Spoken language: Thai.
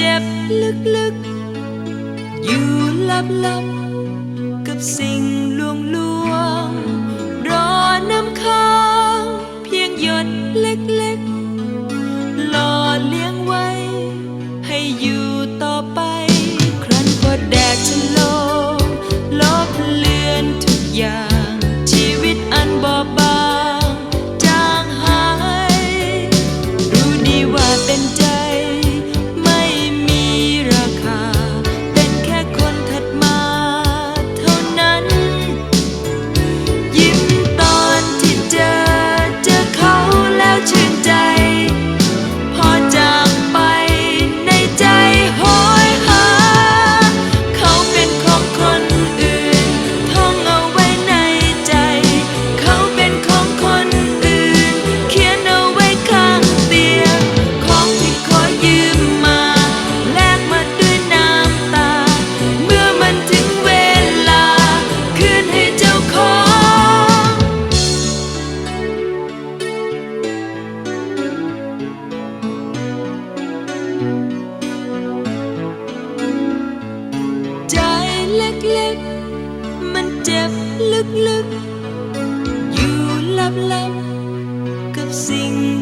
เจ็บลึกๆ อยู่ลับลัๆกับสิ่งลวงลวงรอน้ำค้างเพียงหยดเล็กๆ หล่อเลี้ยงไว้ ให้อยู่ต่อไป ครั้นพอแดด lấp lức lức dù lấp lấp cấp sinh